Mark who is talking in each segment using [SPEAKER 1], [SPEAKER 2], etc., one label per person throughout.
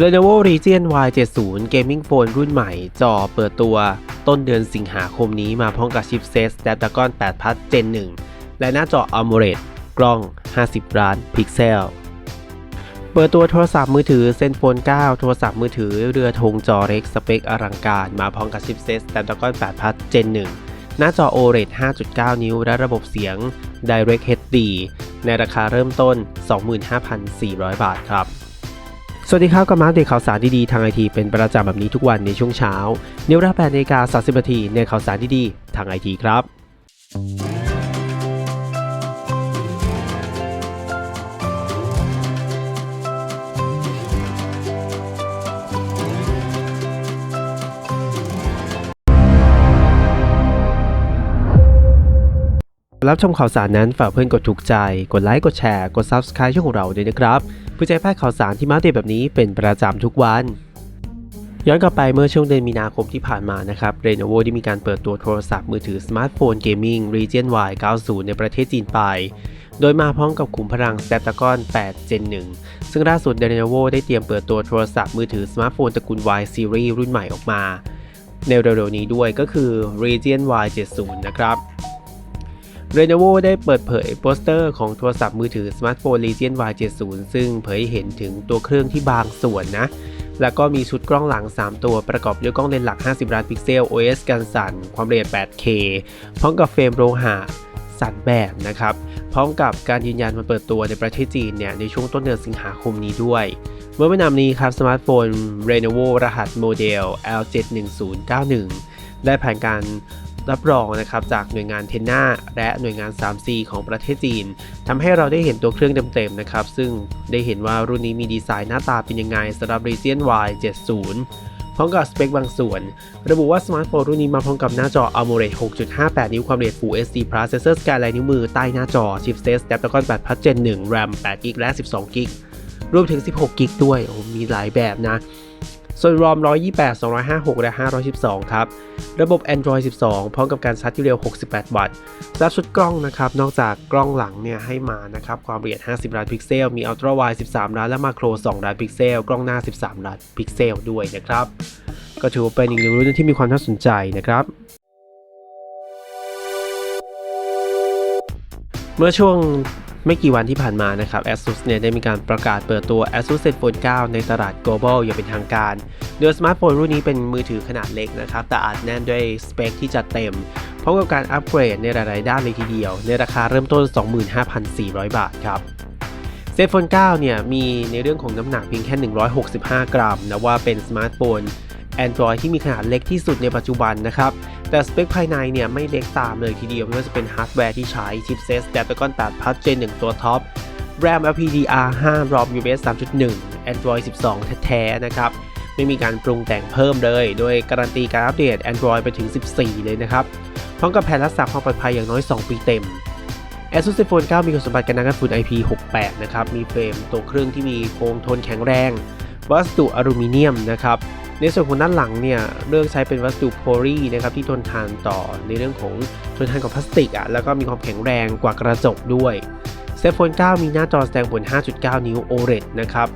[SPEAKER 1] Lenovo Region Y70 Gaming Phone รุ่นใหม่จอเปิดตัว ต้นเดือนสิงหาคมนี้มาพร้อมกับชิปเซต Snapdragon 8 Plus Gen 1 และหน้าจอ AMOLED กล้อง 50 ล้านพิกเซล เปิดตัวโทรศัพท์มือถือ Zenfone 9 โทรศัพท์มือถือเรือธงจอเล็กสเปคอลังการ มาพร้อมกับชิปเซต Snapdragon 8 Plus Gen 1 หน้าจอ OLED 5.9 นิ้ว และระบบเสียง Direct HD ในราคาเริ่มต้น 25,400 บาทครับ สวัสดีครับกับมาเดตข่าวสารดีๆทางไอทีเป็นประจำแบบนี้ทุกวันในช่วงเช้าในเวลา8นาฬิกา30นาทีในข่าวสารดีๆทางไอทีครับ รับชมข่าวสารนั้นฝากเพื่อนกดถูกใจ กดไลค์ กดแชร์ กด Subscribe ช่องของเราด้วยนะครับ เพื่อจะได้พลาดข่าวสารที่มาเดตแบบนี้เป็นประจำทุกวัน ย้อนกลับไปเมื่อช่วงเดือนมีนาคมที่ผ่านมานะครับ Lenovo ได้มีการเปิดตัวโทรศัพท์มือถือสมาร์ทโฟนเกมมิ่ง Region Y 90 ในประเทศจีนไป โดยมาพร้อมกับขุมพลัง Snapdragon 8 Gen 1 ซึ่งล่าสุด Lenovo ได้เตรียมเปิดตัวโทรศัพท์มือถือสมาร์ทโฟนตระกูล Y Series รุ่นใหม่ออกมา ในเร็วๆนี้ด้วยก็คือ Region Y 70 นะครับ Lenovo ได้เปิดเผยโปสเตอร์ของโทรศัพท์มือถือสมาร์ทโฟน Legion Y70 ซึ่งเผยเห็นถึงตัวเครื่องที่บางส่วนนะ แล้วก็มีชุดกล้องหลัง 3 ตัวประกอบด้วยกล้องเลนส์หลัก 50 ล้านพิกเซล OS กันสั่น ความละเอียด 8K พร้อมกับเฟรมโลหะสันแบบนะครับ พร้อมกับการยืนยันมาเปิดตัวในประเทศจีนเนี่ยในช่วงต้นเดือนสิงหาคมนี้ด้วย เมื่อไม่นานนี้ครับสมาร์ทโฟน Lenovo รหัสโมเดล L71091 ได้ผ่านการ รับรองนะครับจากหน่วยงานเทนนาและหน่วยงาน 3C ของประเทศจีนทำให้เราได้เห็นตัวเครื่องเต็มๆนะครับ ซึ่งได้เห็นว่ารุ่นนี้มีดีไซน์หน้าตาเป็นยังไงสำหรับ Region Y 70พร้อมกับสเปคบางส่วน ระบุว่าสมาร์ทโฟนรุ่นนี้มาพร้อมกับหน้าจอ AMOLED 6.58 นิ้วความละเอียด Full HD Plus เซนเซอร์สแกนลายนิ้วมือใต้หน้าจอชิปเซต Snapdragon 8 Plus Gen 1 RAM 8 GB และ 12 GB รวมถึง 16 GB ด้วยโอ้มีหลายแบบนะ ส่วน ROM 128 256 และ 512 ครับ ระบบ Android 12 พร้อมกับการชาร์จที่เร็ว 68 วัตต์และชุดกล้องนะครับ นอกจากกล้องหลังเนี่ยให้มานะครับ ความละเอียด 50 ล้านพิกเซล มี Ultra Wide 13 ล้าน และมาโคร 2 ล้านพิกเซล กล้องหน้า 13 ล้านพิกเซลด้วยนะครับ ก็ถือว่าเป็นอีกหนึ่งรุ่นที่มีความน่าสนใจนะครับเมื่อช่วง ไม่กี่วันที่ผ่านมานะครับ ASUS เนี่ยได้มีการประกาศเปิดตัว ASUS ZenFone 9 ในตลาด global อย่างเป็นทางการ โดยสมาร์ทโฟนรุ่นนี้เป็นมือถือขนาดเล็กนะครับ แต่อัดแน่นด้วยสเปคที่จัดเต็มพร้อมกับการอัปเกรดในหลาย ๆ ด้านเลยทีเดียว ในราคาเริ่มต้น 25,400 บาทครับ ZenFone 9เนี่ยมีในเรื่องของน้ำหนักเพียงแค่ 165 กรัมนะว่าเป็นสมาร์ทโฟน Android ที่มีขนาดเล็กที่สุดในปัจจุบันนะครับ แต่สเปคภายในเนี่ยไม่เล็กตามเลยทีเดียว ไม่ว่าจะเป็นฮาร์ดแวร์ที่ใช้ชิปเซต Snapdragon 8 Plus Gen 1 ตัวท็อป RAM LPDDR5 ROM UFS 3.1 Android 12 แท้ๆนะครับ ไม่มีการปรุงแต่งเพิ่มเลย โดยการันตีการอัปเดต Android ไปถึง 14 เลยนะครับ พร้อมกับแผนรักษาความปลอดภัยอย่างน้อย 2 ปีเต็ม ASUS ZenFone 9 มีคุณสมบัติการกันฝุ่น IP68 นะครับ มีเฟรมตัวเครื่องที่มีโครงทนแข็งแรง วัสดุอลูมิเนียมนะครับ ในส่วนของด้านหลังเนี่ยเลือกใช้เป็นวัสดุโพลีนะครับที่ทนทานต่อในเรื่องของทนทานกับพลาสติกอะแล้วก็มีความแข็งแรงกว่ากระจกด้วยเซฟโฟน9 มีหน้าจอแสดงผล 5.9 นิ้ว OLED นะครับ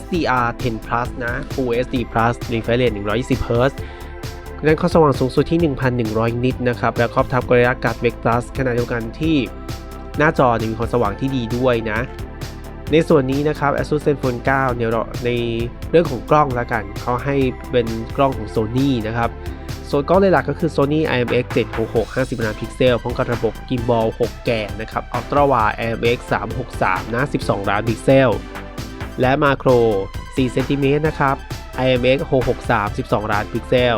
[SPEAKER 1] HDR 10 Plus นะ Full HD Plus Refresh Rate 120 Hz ด้านความสว่างสูงสุดที่ 1,100 นิตนะครับ และครอบทับกระยะกัดเวก Plus ขณะเดียวกันที่หน้าจอเนี่ยมีความสว่างที่ดีด้วยนะ ในส่วนนี้นะครับ ASUS ZenFone 9 เนี่ยในเรื่องของกล้องละกัน เขาให้เป็นกล้องของ Sony นะครับส่วนกล้องหลักก็คือ Sony IMX 766 50ล้านพิกเซลพร้อมกับระบบ Gimbal 6แกนนะครับ Ultra Wide IMX 363 นะ 12 ล้านพิกเซล และมาโคร 4 เซนติเมตรนะครับ IMX 663 12 ล้านพิกเซล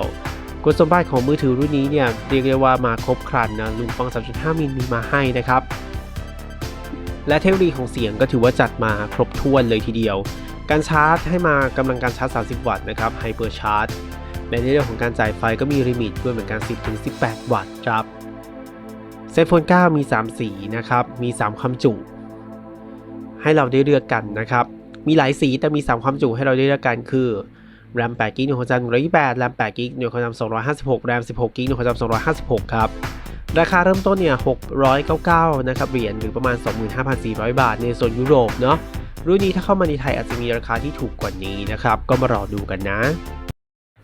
[SPEAKER 1] คุณสมบัติของมือถือรุ่นนี้เนี่ยเรียกได้ว่ามาครบครันนะลุงฟัง 3.5 มิลมีมาให้นะครับ และเทคโนโลยีของเสียงก็ถือว่าจัดมาครบถ้วนเลยทีเดียว การชาร์จให้มากำลังการชาร์จ 30 วัตต์นะครับไฮเปอร์ชาร์จและในเรื่องของการจ่ายไฟก็มีลิมิตด้วยเหมือนกัน 10-18 วัตต์ครับเซฟโฟน9มี 3 สีนะครับ มี 3 ความจุ ให้เราได้เลือกกันนะครับ มีหลายสีแต่มี 3 ความจุให้เราได้เลือกกันคือ RAM 8 GB หน่วยความจำ128 RAM 8 GB หน่วยความจำ256 RAM 16 GB หน่วยความจำ256 ครับ ราคาเริ่มต้นเนี่ย 699 นะครับ เหรียญหรือประมาณ 25,400 บาทในโซนยุโรปเนาะ รุ่นนี้ถ้าเข้ามาในไทยอาจจะมีราคาที่ถูกกว่านี้นะครับ ก็มารอดูกันนะ